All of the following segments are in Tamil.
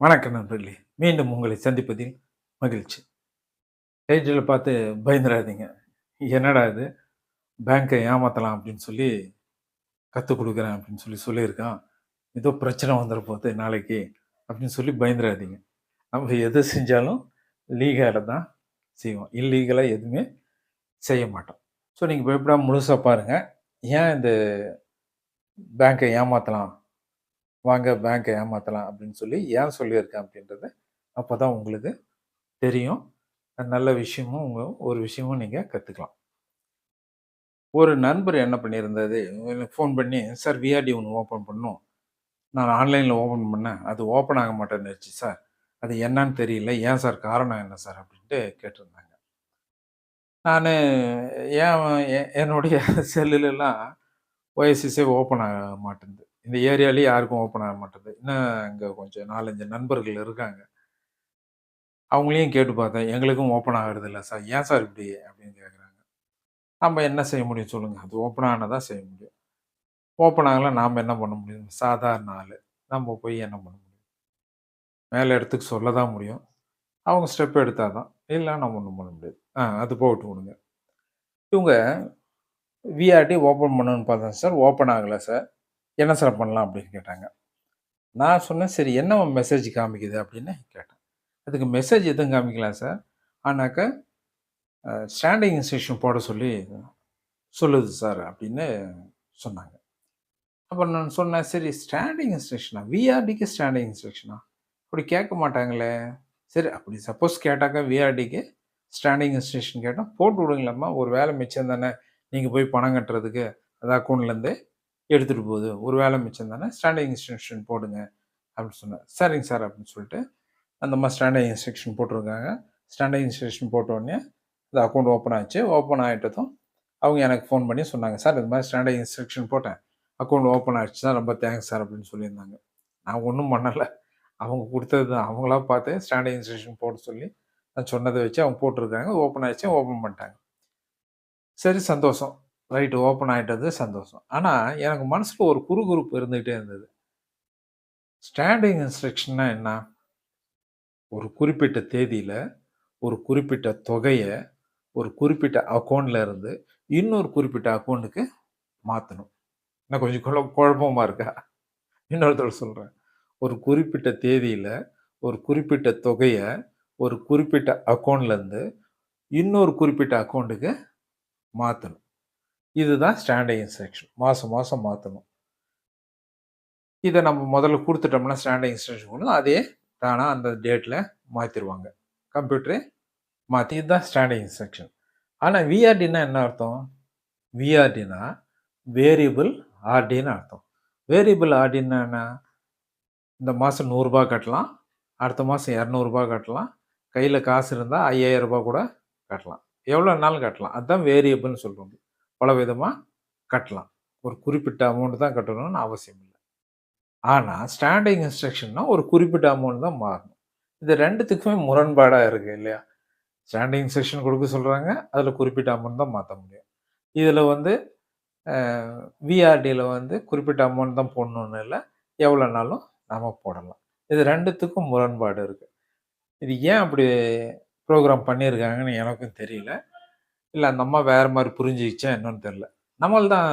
வணக்கம் நண்பர்களே. மீண்டும் உங்களை சந்திப்பதில் மகிழ்ச்சி. டைட்டில் பார்த்து பயந்துடாதீங்க என்னடா இது? பேங்க்கை ஏமாற்றலாம் அப்படின்னு சொல்லி கற்றுக் கொடுக்குறேன் அப்படின்னு சொல்லி சொல்லியிருக்கான். ஏதோ பிரச்சனை வந்துட போகுது நாளைக்கு அப்படின்னு சொல்லி பயந்துடாதீங்க நம்ம எது செஞ்சாலும் லீகலாக தான் செய்வோம். இல்லீகலாக எதுவுமே செய்ய மாட்டோம். ஸோ நீங்கள் பயப்படாம முழுசாக பாருங்கள் ஏன் இந்த பேங்க்கை ஏமாற்றலாம் வாங்க பேங்க்கை ஏமாற்றலாம் அப்படின்னு சொல்லி ஏன் சொல்லியிருக்கேன் அப்படின்றத அப்போ தான் உங்களுக்கு தெரியும். நல்ல விஷயமும் உங்கள் ஒரு விஷயமும் நீங்கள் கற்றுக்கலாம் ஒரு நண்பர் என்ன பண்ணியிருந்தது எனக்கு ஃபோன் பண்ணி சார் விஆர்டி ஒன்று ஓப்பன் பண்ணும் நான் ஆன்லைனில் ஓப்பன் பண்ணேன். அது ஓப்பன் ஆக மாட்டேன்னுச்சு சார் அது என்னன்னு தெரியல. ஏன் சார் காரணம் என்ன சார் அப்படின்ட்டு கேட்டிருந்தாங்க. நான் ஏன் என்னுடைய செல்லுலலாம் ஓஎஸ்எஸ்ஸே ஓப்பன் ஆக மாட்டேங்குது இந்த ஏரியாலேயே யாருக்கும் ஓப்பன் ஆக மாட்டேங்குது. இன்னும் இங்கே கொஞ்சம் நாலஞ்சு நண்பர்கள் இருக்காங்க. அவங்களையும் கேட்டு பார்த்தேன். எங்களுக்கும் ஓப்பன் ஆகிறது இல்லை சார். ஏன் சார் இப்படி அப்படின்னு கேட்குறாங்க நம்ம என்ன செய்ய முடியும் சொல்லுங்கள் அது ஓப்பன் ஆனதான் செய்ய முடியும். ஓப்பன் ஆகலாம் நாம் என்ன பண்ண முடியும்? சாதாரண ஆள். நம்ம போய் என்ன பண்ண முடியும்? மேலே இடத்துக்கு சொல்ல தான் முடியும். அவங்க ஸ்டெப் எடுத்தால் தான். இல்லை நம்ம ஒன்றும் பண்ண முடியாது. ஆ அது போட்டு விடுங்க. இவங்க விஆர்டி ஓப்பன் பண்ணணும்னு பார்த்தேன் சார். ஓப்பன் ஆகலை சார். என்ன சார் பண்ணலாம் அப்படின்னு கேட்டாங்க. நான் சொன்னேன் சரி என்ன மெசேஜ் காமிக்குது? அப்படின்னு கேட்டேன். அதுக்கு மெசேஜ் எதுவும் காமிக்கலாம் சார். ஆனாக்கா ஸ்டாண்டிங் இன்ஸ்ட்ரக்ஷன் போட சொல்லி சொல்லுது சார் அப்படின்னு சொன்னாங்க. அப்போ நான் சொன்னேன் சரி ஸ்டாண்டிங் இன்ஸ்ட்ரக்ஷனா விஆர்டிக்கு ஸ்டாண்டிங் இன்ஸ்ட்ரக்ஷனா அப்படி கேட்க மாட்டாங்களே? சரி அப்படி சப்போஸ் கேட்டாக்கா விஆர்டிக்கு ஸ்டாண்டிங் இன்ஸ்ட்ரக்ஷன் கேட்டால் போட்டு விடுங்களாம்மா. ஒரு வேலை மிச்சம் தானே. நீங்கள் போய் பணம் கட்டுறதுக்கு அது அக்கௌண்ட்லேருந்து எடுத்துகிட்டு போகுது. ஒரு வேலை மிச்சம் தானே ஸ்டாண்டிங் இன்ஸ்ட்ரக்ஷன் போடுங்க அப்படின்னு சொன்னேன் சரிங்க சார் அப்படின்னு சொல்லிட்டு அந்த மாதிரி ஸ்டாண்டிங் இன்ஸ்ட்ரக்ஷன் போட்டிருக்காங்க. ஸ்டாண்டிங் இன்ஸ்ட்ரக்ஷன் போட்டோடனே அந்த இந்த அக்கௌண்ட் ஓப்பன் ஆச்சு. ஓப்பன் ஆகிட்டதும் அவங்க எனக்கு ஃபோன் பண்ணி சொன்னாங்க சார் இது மாதிரி ஸ்டாண்டிங் இன்ஸ்ட்ரக்ஷன் போட்டேன். அக்கௌண்ட் ஓப்பன் ஆகிடுச்சு தான் ரொம்ப தேங்க்ஸ் சார் அப்படின்னு சொல்லியிருந்தாங்க. நான் ஒன்றும் பண்ணலை. அவங்க கொடுத்தது தான். அவங்களா பார்த்து ஸ்டாண்டிங் இன்ஸ்ட்ரக்ஷன் போட சொல்லி நான் சொன்னதை வச்சு அவங்க போட்டிருக்காங்க. ஓப்பன் ஆகிடுச்சு ஓப்பன் பண்ணிட்டாங்க. சரி சந்தோஷம். ரைட்டு ஓப்பன் ஆகிட்டது சந்தோஷம். ஆனால் எனக்கு மனசில் ஒரு குறுகுறுப்பு இருந்துகிட்டே இருந்தது. ஸ்டாண்டிங் இன்ஸ்ட்ரக்ஷன்னா என்ன? ஒரு குறிப்பிட்ட தேதியில் ஒரு குறிப்பிட்ட தொகையை ஒரு குறிப்பிட்ட அக்கௌண்ட்டில் இருந்து இன்னொரு குறிப்பிட்ட அக்கௌண்ட்டுக்கு மாற்றணும் நான் கொஞ்சம் குழ குழப்பமாக இருக்கா? இன்னொருத்தர் சொல்கிறேன் ஒரு குறிப்பிட்ட தேதியில் ஒரு குறிப்பிட்ட தொகையை ஒரு குறிப்பிட்ட அக்கௌண்ட்லேருந்து இன்னொரு குறிப்பிட்ட அக்கௌண்ட்டுக்கு மாற்றணும் இதுதான் ஸ்டாண்டிங் இன்ஸ்ட்ரக்ஷன் மாதம் மாதம் மாற்றணும் இதை நம்ம முதல்ல கொடுத்துட்டோம்னா ஸ்டாண்டிங் இன்ஸ்ட்ரக்ஷன் கொடுத்து அதே தானாக அந்த டேட்டில் மாற்றிடுவாங்க கம்ப்யூட்டரே மாற்றி இதுதான் ஸ்டாண்டிங் இன்ஸ்ட்ரக்ஷன் ஆனால் விஆர்டினா என்ன அர்த்தம்? விஆர்டினா வேரியபிள் ஆர்டின்னு அர்த்தம். வேரியபிள் ஆர்டின்னா என்ன? இந்த மாதம் நூறுரூபா கட்டலாம். அடுத்த மாதம் இரநூறுபா கட்டலாம். கையில் காசு இருந்தால் ஐயாயிரம் ரூபா கூட கட்டலாம். எவ்வளோ நாளும் கட்டலாம். அதுதான் வேரியபிள்னு சொல்கிறோம் பல விதமாக கட்டலாம். ஒரு குறிப்பிட்ட அமௌண்ட் தான் கட்டணும்னு அவசியம் இல்லை. ஆனால் ஸ்டாண்டிங் இன்ஸ்ட்ரக்ஷன்னா ஒரு குறிப்பிட்ட அமௌண்ட் தான் மாறணும். இது ரெண்டுத்துக்குமே முரண்பாடாக இருக்குது இல்லையா? ஸ்டாண்டிங் இன்ஸ்ட்ரக்ஷன் கொடுக்க சொல்கிறாங்க அதில் குறிப்பிட்ட அமௌண்ட் தான் மாற்ற முடியும். இதில் வந்து விஆர்டியில் வந்து குறிப்பிட்ட அமௌண்ட் தான் போடணுன்னு இல்லை. எவ்வளோனாலும் நாம் போடலாம். இது ரெண்டுத்துக்கும் முரண்பாடு இருக்குது இது ஏன் அப்படி ப்ரோக்ராம் பண்ணியிருக்காங்கன்னு எனக்கும் தெரியல. இல்லை அந்த அம்மா வேறு மாதிரி புரிஞ்சிக்கிச்சா என்னன்னு தெரில நம்மள் தான்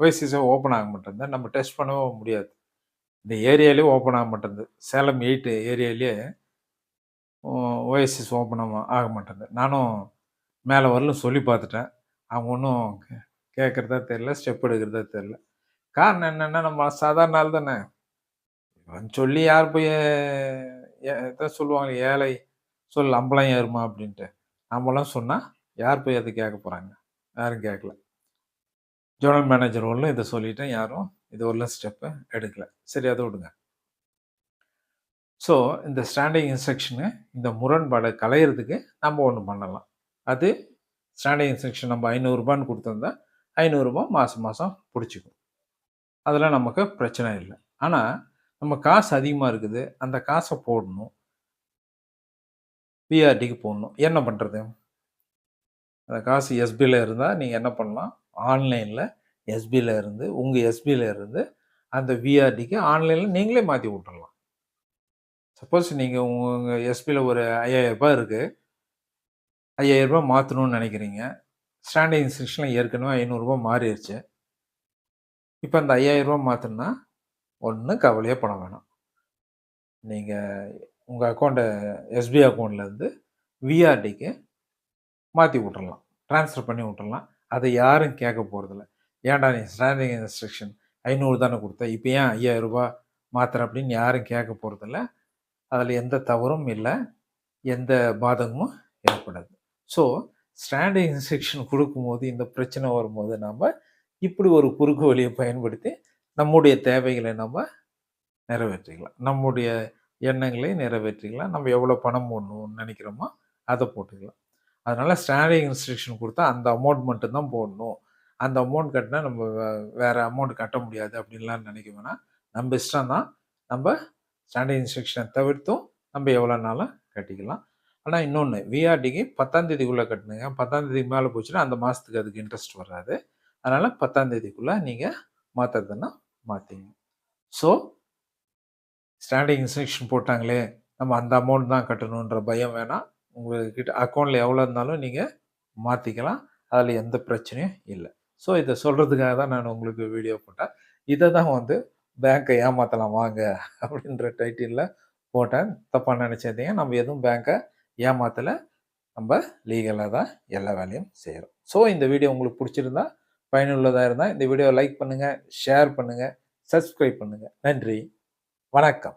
ஓஎஸ்சிஸை ஓப்பன் ஆக மாட்டேங்குது நம்ம டெஸ்ட் பண்ணவும் முடியாது. இந்த ஏரியாலே ஓப்பன் ஆக மாட்டேங்குது சேலம் எயிட்டு ஏரியாலே ஓஎஸ்எஸ் ஓப்பன் ஆக மாட்டேங்குது நானும் மேலே வரலும் சொல்லி பார்த்துட்டேன். அவங்க ஒன்றும் கேட்குறதா தெரில ஸ்டெப் எடுக்கிறதா தெரில காரணம் என்னென்னா நம்ம சாதாரண ஆள் தானே. சொல்லி யார் போய் எதாவது சொல்லுவாங்க ஏழை. சொல் அம்பளம் ஏறுமா அப்படின்ட்டு. நம்மளாம் சொன்னால் யார் போய் அதை கேட்க போகிறாங்க யாரும் கேட்கல. ஜோனல் மேனேஜர் ஒன்றும் இதை சொல்லிட்டேன். யாரும் இது வரலும் ஸ்டெப்பை எடுக்கல. சரி அதை விடுங்க. ஸோ இந்த ஸ்டாண்டிங் இன்ஸ்ட்ரக்ஷனு இந்த முரண்பாடை களையிறதுக்கு நம்ம ஒன்று பண்ணலாம். அது ஸ்டாண்டிங் இன்ஸ்ட்ரக்ஷன் நம்ம ஐநூறுரூபான்னு கொடுத்துருந்தா ஐநூறுரூபா மாதம் மாதம் பிடிச்சிக்கும். அதெல்லாம் நமக்கு பிரச்சனை இல்லை. ஆனால் நம்ம காசு அதிகமாக இருக்குது. அந்த காசை போடணும். பிஆர்டிக்கு போடணும். என்ன பண்ணுறது அந்த காசு எஸ்பியில் இருந்தால் நீங்கள் என்ன பண்ணலாம் ஆன்லைனில் எஸ்பியில் இருந்து உங்கள் எஸ்பியில் இருந்து அந்த விஆர்டிக்கு ஆன்லைனில் நீங்களே மாற்றி விட்டுடலாம் சப்போஸ் நீங்கள் உங்கள் எஸ்பியில் ஒரு ரூ. 5000 இருக்கு. ரூ. 5000 மாத்தணும்னு நெனைக்கிறீங்க. ஸ்டாண்டர்ட் இன்ஸ்ட்ரக்ஷனில் ஏற்கனவே ஐநூறுரூபா மாறிடுச்சு இப்போ அந்த ஐயாயிரரூபா மாற்றினா ஒன்றும் கவலையே பண்ண வேணாம். நீங்கள் உங்கள் அக்கௌண்ட்டை எஸ்பிஐ அக்கௌண்ட்லேருந்து விஆர்டிக்கு மாற்றி விட்டுறலாம். ட்ரான்ஸ்ஃபர் பண்ணி விட்டுறலாம். அதை யாரும் கேட்க போகிறதில்ல "ஏன்டா நீ ஸ்டாண்டிங் இன்ஸ்ட்ரக்ஷன் ஐநூறு தானே கொடுத்த இப்போ ஏன் ஐயாயிரரூபா 5000 அப்படின்னு யாரும் கேட்க போகிறதில்ல அதில் எந்த தவறும் இல்லை எந்த பாதகமும் ஏற்படாது. ஸோ, ஸ்டாண்டிங் இன்ஸ்ட்ரக்ஷன் கொடுக்கும்போது இந்த பிரச்சனை வரும்போது, நாம் இப்படி ஒரு குறுக்கு வழியை பயன்படுத்தி, நம்முடைய தேவைகளை நம்ம நிறைவேற்றிக்கலாம். நம்முடைய எண்ணங்களை நிறைவேற்றிக்கலாம். நம்ம எவ்வளோ பணம் போடணும்னு நினைக்கிறோமோ அதை போட்டுக்கலாம். அதனால் ஸ்டாண்டிங் இன்ஸ்ட்ரக்ஷன் கொடுத்தா அந்த அமௌண்ட் மட்டும் தான் போடணும். அந்த அமௌண்ட் கட்டினா நம்ம வேறு அமௌண்ட் கட்ட முடியாது அப்படின்லாம் நினைக்க வேணாம். நம்ம இஷ்டம் தான். நம்ம ஸ்டாண்டிங் இன்ஸ்ட்ரக்ஷனை தவிர்த்தும் நம்ம எவ்வளோனாலும் கட்டிக்கலாம். ஆனால் இன்னொன்று விஆர்டிக்கு பத்தாந்தேதிக்குள்ளே கட்டணுங்க. பத்தாந்தேதிக்கு மேலே போச்சுன்னா, அந்த மாதத்துக்கு அதுக்கு இன்ட்ரெஸ்ட் வராது. அதனால் பத்தாந்தேதிக்குள்ளே நீங்கள் மாற்றுறதுன்னா மாற்றிங்க ஸோ ஸ்டாண்டிங் இன்ஸ்ட்ரக்ஷன் போட்டாங்களே, நம்ம அந்த அமௌண்ட் தான் கட்டணுன்ற பயம் வேணாம். உங்கள்கிட்ட அக்கௌண்ட்டில் எவ்வளோ இருந்தாலும் நீங்கள் மாற்றிக்கலாம் அதில் எந்த பிரச்சனையும் இல்லை ஸோ இதை சொல்கிறதுக்காக தான் நான் உங்களுக்கு வீடியோ போட்டேன். இதை தான் வந்து பேங்க்கை ஏமாற்றலாம் வாங்க அப்படின்ற டைட்டிலில் போட்டேன். தப்பாக நினச்சதையும் நம்ம எதுவும் பேங்க்கை ஏமாற்றலை நம்ம லீகலாக தான் எல்லா வேலையும் செய்கிறோம் ஸோ இந்த வீடியோ உங்களுக்கு பிடிச்சிருந்தா பயனுள்ளதாக இருந்தால் இந்த வீடியோ லைக் பண்ணுங்கள் ஷேர் பண்ணுங்கள் சப்ஸ்கிரைப் பண்ணுங்கள் நன்றி. வணக்கம்.